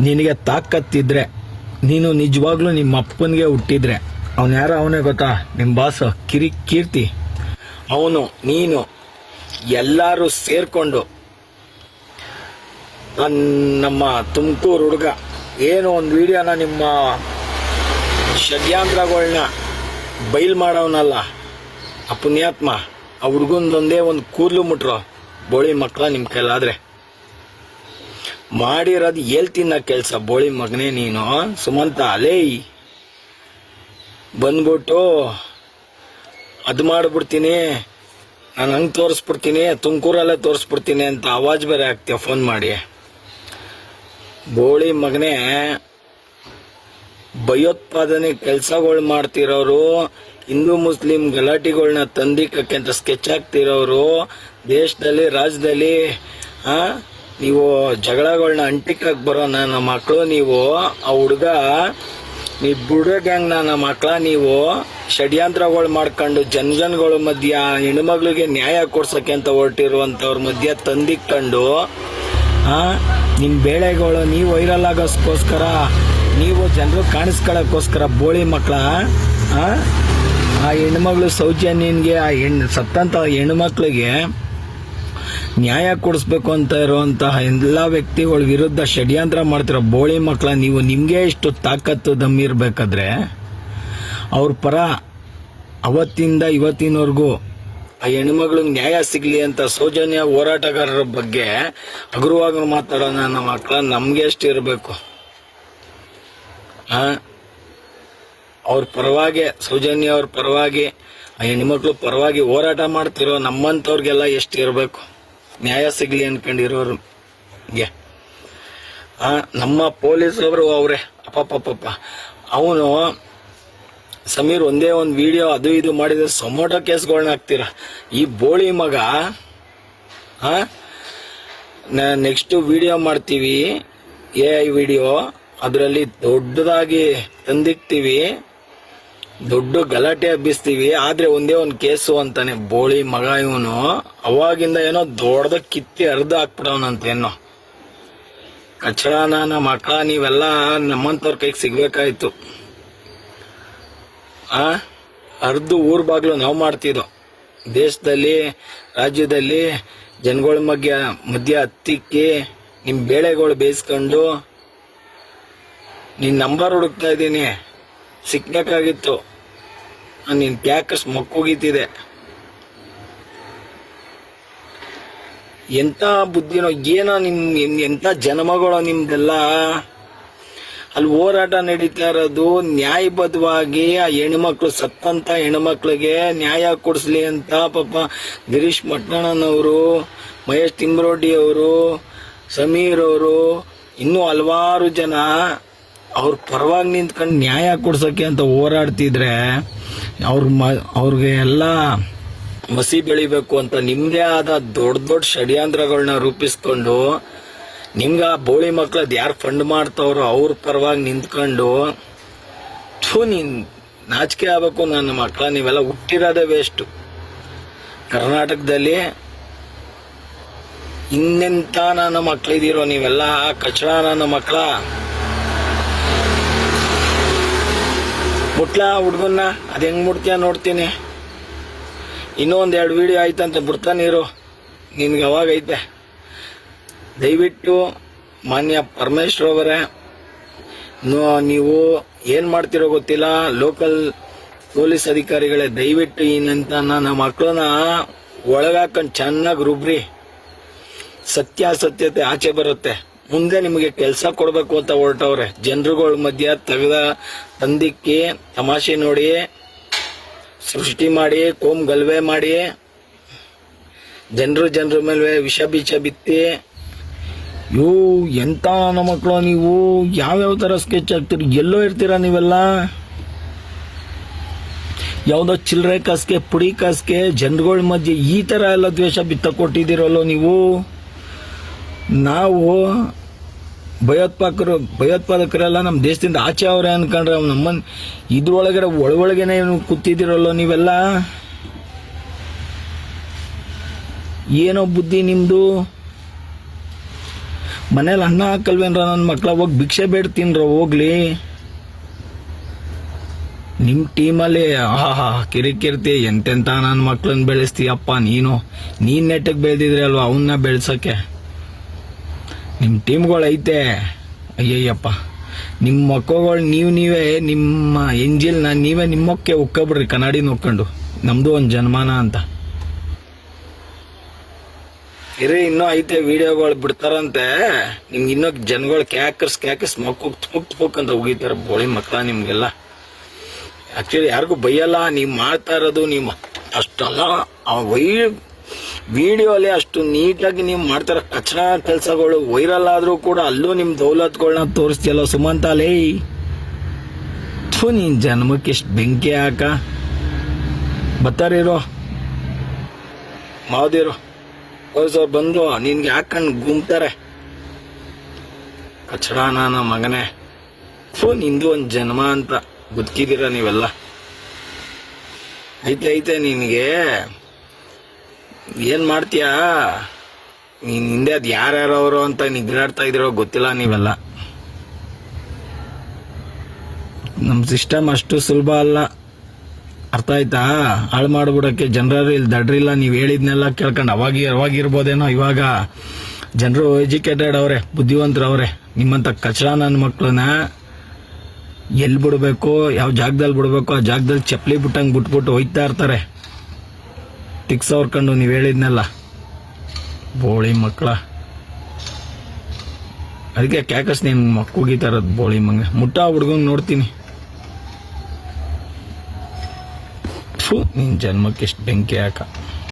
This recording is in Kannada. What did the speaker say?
ನಿನಗೆ ತಾಕತ್ತಿದ್ರೆ, ನೀನು ನಿಜವಾಗ್ಲೂ ನಿಮ್ಮ ಅಪ್ಪನಿಗೆ ಹುಟ್ಟಿದ್ರೆ, ಅವನು ಯಾರೋ ಅವನೇ ಗೊತ್ತಾ? ನಿಮ್ಮ ಬಾಸ್ ಕಿರಿ, ಕೀರ್ತಿ. ಅವನು, ನೀನು, ಎಲ್ಲರೂ ಸೇರಿಕೊಂಡು ನಮ್ಮ ತುಮಕೂರು ಹುಡುಗ, ಏನು ಒಂದು ವಿಡಿಯೋನ ನಿಮ್ಮ ಷಡ್ಯಂತ್ರಗಳನ್ನ ಬೈಲ್ ಮಾಡೋವನಲ್ಲ ಆ ಪುಣ್ಯಾತ್ಮ ಆ ಹುಡುಗಂದೊಂದೇ ಒಂದು ಕೂದಲು ಮುಟ್ರು, ಬೋಳಿ ಮಕ್ಕಳ ನಿಮ್ಮ ಕೈಲಾದ್ರೆ. ಮಾಡಿರೋದು ಹೇಳ್ತಿನ್ನ ಕೆಲಸ ಬೋಳಿ ಮಗನೇ ನೀನು. ಸುಮಂತ ಅಲೇ ಬಂದ್ಬಿಟ್ಟು ಅದು ಮಾಡಿಬಿಡ್ತೀನಿ. ನಾನು ಹಂಗೆ ತೋರಿಸ್ಬಿಡ್ತೀನಿ, ತುಮಕೂರಲ್ಲೇ ತೋರಿಸ್ಬಿಡ್ತೀನಿ ಅಂತ ಆವಾಜ್ ಬೇರೆ ಆಗ್ತೀಯ ಫೋನ್ ಮಾಡಿ. ಬೋಳಿ ಮಗನೇ, ಭಯೋತ್ಪಾದನೆ ಕೆಲಸಗಳು ಮಾಡ್ತಿರೋರು, ಹಿಂದೂ ಮುಸ್ಲಿಂ ಗಲಾಟೆಗಳನ್ನ ತಂದಿಕ್ಕಂತ ಅಂತ ಸ್ಕೆಚ್ ಹಾಕ್ತಿರೋರು, ದೇಶದಲ್ಲಿ, ರಾಜ್ಯದಲ್ಲಿ ನೀವು ಜಗಳಗಳನ್ನ ಅಂಟಿಕಕ್ಕೆ ಬರೋ ನನ್ನ ಮಕ್ಕಳು ನೀವು ಆ ಹುಡುಗ ನೀ ಬುಡ ಗ್ಯಾಂಗ್ ನನ್ನ ಮಕ್ಕಳ ನೀವು ಷಡ್ಯಂತ್ರಗಳು ಮಾಡ್ಕೊಂಡು ಜನ ಜನಗಳ ಮಧ್ಯ ಹೆಣ್ಮಗಳಿಗೆ ನ್ಯಾಯ ಕೊಡ್ಸೋಕೆ ಅಂತ ಹೊರಟಿರುವಂಥವ್ರ ಮಧ್ಯ ತಂದಿಕ್ಕೊಂಡು ನಿಮ್ಮ ಬೇಳೆಗಳು ನೀವು ವೈರಲ್ ಆಗೋಸ್ಕೋಸ್ಕರ, ನೀವು ಜನರು ಕಾಣಿಸ್ಕೊಳ್ಳೋಕ್ಕೋಸ್ಕರ ಬೋಳಿ ಮಕ್ಕಳ ಆ ಹೆಣ್ಮಗಳು ಸೌಜನ್ಯನ್ಗೆ, ಆ ಹೆಣ್ಣು ಸತ್ತಂತ ಹೆಣ್ಮಕ್ಳಿಗೆ ನ್ಯಾಯ ಕೊಡಿಸ್ಬೇಕು ಅಂತ ಇರುವಂತಹ ಎಲ್ಲ ವ್ಯಕ್ತಿಗಳ ವಿರುದ್ಧ ಷಡ್ಯಂತ್ರ ಮಾಡ್ತಿರೋ ಬೋಳಿ ಮಕ್ಕಳ ನೀವು ನಿಮಗೆ ಇಷ್ಟು ತಾಕತ್ತು ದಮ್ಮಿರ್ಬೇಕಾದ್ರೆ ಅವ್ರ ಪರ ಅವತ್ತಿಂದ ಇವತ್ತಿನವರೆಗೂ ಆ ಹೆಣ್ಮಗಳಿಗೆ ನ್ಯಾಯ ಸಿಗ್ಲಿ ಅಂತ ಸೌಜನ್ಯ ಹೋರಾಟಗಾರರ ಬಗ್ಗೆ ಹಗುರವಾಗಿ ಮಾತಾಡೋಣ ನಮ್ಮ ಮಕ್ಕಳ ನಮಗೆ ಎಷ್ಟು ಇರಬೇಕು. ಅವ್ರ ಪರವಾಗಿ, ಸೌಜನ್ಯ ಅವ್ರ ಪರವಾಗಿ, ಆ ಹೆಣ್ಮಕ್ಳು ಪರವಾಗಿ ಹೋರಾಟ ಮಾಡ್ತಿರೋ ನಮ್ಮಂಥವ್ರಿಗೆಲ್ಲ ಎಷ್ಟು ಇರಬೇಕು? ನ್ಯಾಯ ಸಿಗಲಿ ಆ, ನಮ್ಮ ಅವರೇ. ಅಪ್ಪ ಅಪ್ಪಪ್ಪಪ್ಪ. ಅವನು ಸಮೀರ್ ಒಂದೇ ಒಂದು ವಿಡಿಯೋ ಅದು ಇದು ಮಾಡಿದ್ರೆ ಸೊಮೊಟೊ ಕೇಸ್ಗಳನ್ನ ಹಾಕ್ತೀರ? ಈ ಬೋಳಿ ಮಗ ನೆಕ್ಸ್ಟ್ ವಿಡಿಯೋ ಮಾಡ್ತೀವಿ, ಎ ಐ ವಿಡಿಯೋ, ಅದರಲ್ಲಿ ದೊಡ್ಡದಾಗಿ ತಂದಿಕ್ತೀವಿ. ದೊಡ್ಡ ಗಲಾಟೆ ಹಬ್ಬಿಸ್ತೀವಿ, ಆದ್ರೆ ಒಂದೇ ಒಂದು ಕೇಸು ಅಂತಾನೆ. ಬೋಳಿ ಮಗ ಇವನು, ಅವಾಗಿಂದ ಏನೋ ದೊಡ್ಡದ ಕಿತ್ತಿ ಅರ್ಧ ಹಾಕ್ಬಿಡವನಂತ ಏನೋ. ಕಚಡನ ನಮ್ಮ ಮಕ್ಕಳ ನೀವೆಲ್ಲ ನಮ್ಮಂತವ್ರ ಕೈಗೆ ಸಿಗ್ಬೇಕಾಯ್ತು. ಆ? ಅರ್ಧ ಊರ್ ಬಾಗ್ಲು ನಾವು ಮಾಡ್ತಿದ್ದೋ. ದೇಶದಲ್ಲಿ, ರಾಜ್ಯದಲ್ಲಿ ಜನಗಳ ಮಧ್ಯ ಮಧ್ಯ ಹತ್ತಿಕ್ಕಿ, ನಿಮ್ ಬೇಳೆಗಳು ಬೇಯಿಸ್ಕೊಂಡು ನಿನ್ ನಂಬರ್ ಹುಡುಕ್ತಾ ಇದ್ದೀನಿ. ಸಿಕ್ಬೇಕಾಗಿತ್ತು. ನಿನ್ ಪ್ಯಾಕಸ್ ಮಕ್ಕೋಗಿತ್ತಿದೆ ಎಂತ ಬುದ್ಧಿನೋ, ಏನೋ ನಿಮ್ಮ ಎಂಥ ಜನ್ಮಗಳೋ ನಿಮ್ದೆಲ್ಲ? ಅಲ್ಲಿ ಹೋರಾಟ ನಡೀತಾ ಇರೋದು, ನ್ಯಾಯಬದ್ಧವಾಗಿ ಆ ಹೆಣ್ಮಕ್ಳು, ಸತ್ತಂತ ಹೆಣ್ಮಕ್ಳಿಗೆ ನ್ಯಾಯ ಕೊಡಿಸ್ಲಿ ಅಂತ ಪಾಪ ಗಿರೀಶ್ ಮಟ್ಟಣ್ಣನವರು, ಮಹೇಶ್ ತಿಮ್ರೋಡಿ ಅವರು ಸಮೀರ್ ಅವರು, ಇನ್ನೂ ಹಲವಾರು ಜನ ಅವ್ರ ಪರವಾಗಿ ನಿಂತ್ಕೊಂಡು ನ್ಯಾಯ ಕೊಡ್ಸೋಕ್ಕೆ ಅಂತ ಹೋರಾಡ್ತಿದ್ರೆ ಅವ್ರ ಮ, ಅವ್ರಿಗೆ ಎಲ್ಲ ಮಸಿ ಬೆಳಿಬೇಕು ಅಂತ ನಿಮ್ಮದೇ ಆದ ದೊಡ್ಡ ದೊಡ್ಡ ಷಡ್ಯಂತ್ರಗಳನ್ನ ರೂಪಿಸ್ಕೊಂಡು ನಿಮ್ಗೆ ಆ ಬೋಳಿ ಮಕ್ಳದ್ ಯಾರು ಫಂಡ್ ಮಾಡ್ತಾವ್ರೋ ಅವ್ರ ಪರವಾಗಿ ನಿಂತ್ಕೊಂಡು, ಥೂ ನೀನ್ ನಾಚಿಕೆ ಆಗ್ಬೇಕು ನನ್ನ ಮಕ್ಕಳ ನೀವೆಲ್ಲ ಹುಟ್ಟಿರೋದೇ ವೇಸ್ಟು ಕರ್ನಾಟಕದಲ್ಲಿ ಇನ್ನೆಂಥ ನನ್ನ ಮಕ್ಳಿದ್ದೀರೋ ನೀವೆಲ್ಲ ಕಚಡ ನನ್ನ ಮಕ್ಕಳ ಮುಟ್ಲಾ ಹುಡುಗನ್ನ, ಅದು ಹೆಂಗೆ ಮುಟ್ತೀಯ ನೋಡ್ತೀನಿ. ಇನ್ನೂ ಎರಡು ಎರಡು ವಿಡಿಯೋ ಆಯ್ತಂತೆ ನಿನ್ಗೆ ಅವಾಗ ಐತೆ. ದಯವಿಟ್ಟು ಮಾನ್ಯ ಪರಮೇಶ್ವರ್ ಅವರೇ ನೀವು ಏನು ಮಾಡ್ತಿರೋ ಗೊತ್ತಿಲ್ಲ. ಲೋಕಲ್ ಪೊಲೀಸ್ ಅಧಿಕಾರಿಗಳೇ, ದಯವಿಟ್ಟು ಏನಂತ ನನ್ನ ಮಕ್ಕಳನ್ನ ಒಳಗಾಕೊಂಡು ಚೆನ್ನಾಗಿ ರುಬ್ರಿ. ಸತ್ಯಾಸತ್ಯತೆ ಆಚೆ ಬರುತ್ತೆ. ಮುಂದೆ ನಿಮಗೆ ಕೆಲಸ ಕೊಡಬೇಕು ಅಂತ ಹೊರಟವ್ರೆ. ಜನರುಗಳ ಮಧ್ಯ ತೆಗೆದ ತಂದಿಕ್ಕಿ ತಮಾಷೆ ನೋಡಿ, ಸೃಷ್ಟಿ ಮಾಡಿ, ಕೋಮ್ ಗಲ್ವೆ ಮಾಡಿ, ಜನರು ಜನರ ಮೇಲೆ ವಿಷ ಬೀಜ ಬಿತ್ತಿ, ಯೋ ಎಂಥ ನನ್ನ ಮಕ್ಕಳು ನೀವು? ಯಾವ್ಯಾವ ಥರ ಸ್ಕೆಚ್ ಹಾಕ್ತೀರಿ? ಎಲ್ಲೋ ಇರ್ತೀರಾ ನೀವೆಲ್ಲ? ಯಾವುದೋ ಚಿಲ್ಲರೆ ಕಾಸ್ಗೆ, ಪುಡಿ ಕಾಸ್ಗೆ ಜನಗಳ ಮಧ್ಯೆ ಈ ಥರ ಎಲ್ಲ ದ್ವೇಷ ಬಿತ್ತ ಕೊಟ್ಟಿದ್ದೀರಲ್ಲೋ ನೀವು? ನಾವು ಭಯೋತ್ಪಾದಕರು, ಭಯೋತ್ಪಾದಕರೆಲ್ಲ ನಮ್ಮ ದೇಶದಿಂದ ಆಚೆ ಅವ್ರೆ ಅನ್ಕೊಂಡ್ರೆ ಅವ್ನು ನಮ್ಮನ್ ಇದ್ರೊಳಗಡೆ ಒಳಗೊಳಗೇನೆ ಕೂತಿದ್ದೀರಲ್ಲ ನೀವೆಲ್ಲ? ಏನೋ ಬುದ್ಧಿ ನಿಮ್ಮದು ಮನೇಲಿ ಅನ್ನ ಹಾಕಲ್ವೇನ್ರ ನನ್ನ ಮಕ್ಳ? ಹೋಗಿ ಭಿಕ್ಷೆ ಬೇಡ ತಿನ್ರ ಹೋಗ್ಲಿ. ನಿಮ್ಮ ಟೀಮಲ್ಲಿ ಆಹಾ ಕಿರಿಕಿರ್ತಿ, ಎಂತೆಂತ ನನ್ನ ಮಕ್ಳನ್ನ ಬೆಳೆಸ್ತೀಯಪ್ಪ ನೀನು? ನೀನು ನೆಟ್ಟಗೆ ಬೆಳೆದಿದ್ರೆ ಅಲ್ವಾ ಅವನ್ನ ಬೆಳ್ಸಕ್ಕೆ? ನಿಮ್ಮ ಟೀಮ್ಗಳು ಐತೆ. ಅಯ್ಯಯ್ಯಪ್ಪ. ನಿಮ್ಮ ಮಕ್ಕಳುಗಳು ನೀವು ನೀವೇ, ನಿಮ್ಮ ಎಂಜಿಲ್ನ ನೀವೇ ನಿಮ್ಮಕ್ಕೆ ಉಕ್ಕಬಿಡ್ರಿ ಕನ್ನಡಿ ನೋಡ್ಕೊಂಡು. ನಮ್ಮದು ಒಂದು ಜನ್ಮಾನ ಅಂತ. ಇರಿ, ಇನ್ನೂ ಐತೆ ವಿಡಿಯೋಗಳು ಬಿಡ್ತಾರಂತೆ. ನಿಮ್ಗೆ ಇನ್ನೂ ಜನಗಳು ಕ್ಯಾಕರ್ಸ್ ಕ್ಯಾಕರ್ಸ್ ಮಕ್ಕಳು ತುಕ್ ತುಕ್ ಅಂತ ಉಗಿತಾರೆ ಬೋಳಿ ಮಕ್ಕಳ ನಿಮಗೆಲ್ಲ. ಆ್ಯಕ್ಚುಲಿ ಯಾರಿಗೂ ಬೈಯಲ್ಲ, ನೀವು ಮಾಡ್ತಾ ಇರೋದು, ನೀವು ಅಷ್ಟಲ್ಲ. ಆ ವೈ ವಿಡಿಯೋಲಿ ಅಷ್ಟು ನೀಟಾಗಿ ನೀವು ಮಾಡ್ತಾರ. ಕಚಡ ಕೆಲಸಗಳು ವೈರಲ್ ಆದ್ರೂ ಕೂಡ ಅಲ್ಲೂ ನಿಮ್ಮ ದೌಲತ್ಗಳನ್ನ ತೋರಿಸ್ತಿಯಲ್ಲ ಸುಮಂತ, ಲೇ. ಥು, ನೀನ್ ಜನ್ಮಕ್ಕೆ ಎಷ್ಟು ಬೆಂಕಿ ಹಾಕ. ಬತ್ತಾರಿರೋ. ಮಾವದಿರು. ಅವ್ರು ಬಂದು, ನಿನ್ಗೆ ಹಾಕೊಂಡು ಗುಮ್ತಾರೆ? ಕಚ್ಚಡ ನಾನ ಮಗನೇ. ಥು, ನಿಂದು ಒಂದು ಜನ್ಮ ಅಂತ ಗುದ್ಕಿದ್ದೀರ ನೀವೆಲ್ಲ. ಐತೆ ಐತೆ ನಿನಗೆ. ಏನ್ ಮಾಡ್ತೀಯಾ? ನೀನ್ ಹಿಂದೆ ಅದು ಯಾರ್ಯಾರವರು ಅಂತ ನಿಗ್ರಾಡ್ತಾ ಇದಿರೋ ಗೊತ್ತಿಲ್ಲ ನೀವೆಲ್ಲ. ನಮ್ಮ ಸಿಸ್ಟಮ್ ಅಷ್ಟು ಸುಲಭ ಅಲ್ಲ. ಅರ್ಥ ಆಯ್ತಾ? ಹಾಳು ಮಾಡ್ಬಿಡಕ್ಕೆ ಜನರಲ್ಲಿ ಇಲ್ಲಿ ದಡ್ರಿಲ್ಲ ನೀವು ಹೇಳಿದ್ನೆಲ್ಲ ಕೇಳ್ಕೊಂಡು ಅವಾಗ ಅವಾಗಿರ್ಬೋದೇನೋ ಇವಾಗ. ಜನರು ಎಜುಕೇಟೆಡ್ ಅವರೇ, ಬುದ್ಧಿವಂತರು ಅವರೇ. ನಿಮ್ಮಂತ ಕಚಡ ನನ್ನ ಮಕ್ಕಳನ್ನ ಎಲ್ಲಿ ಬಿಡಬೇಕು, ಯಾವ ಜಾಗದಲ್ಲಿ ಬಿಡಬೇಕು, ಆ ಜಾಗದಲ್ಲಿ ಚಪ್ಪಲಿ ಬಿಟ್ಟಂಗೆ ಬಿಟ್ಬಿಟ್ಟು ಹೋಯ್ತಾ ಇರ್ತಾರೆ. ಕಂಡು ನೀವು ಹೇಳಿದ್ನಲ್ಲ? ಬೋಳಿ ಮಕ್ಕಳ. ಅದಕ್ಕೆ ಕ್ಯಾಕಸ್ ನೀನು ತರದ್ ಬೋಳಿ ಮಂಗ. ಮುಟ್ಟ ಹುಡ್ಗಂಗೆ ನೋಡ್ತೀನಿ. ಥು, ನಿನ್ ಜನ್ಮಕ್ಕೆ ಎಷ್ಟು ಬೆಂಕಿ ಹಾಕ.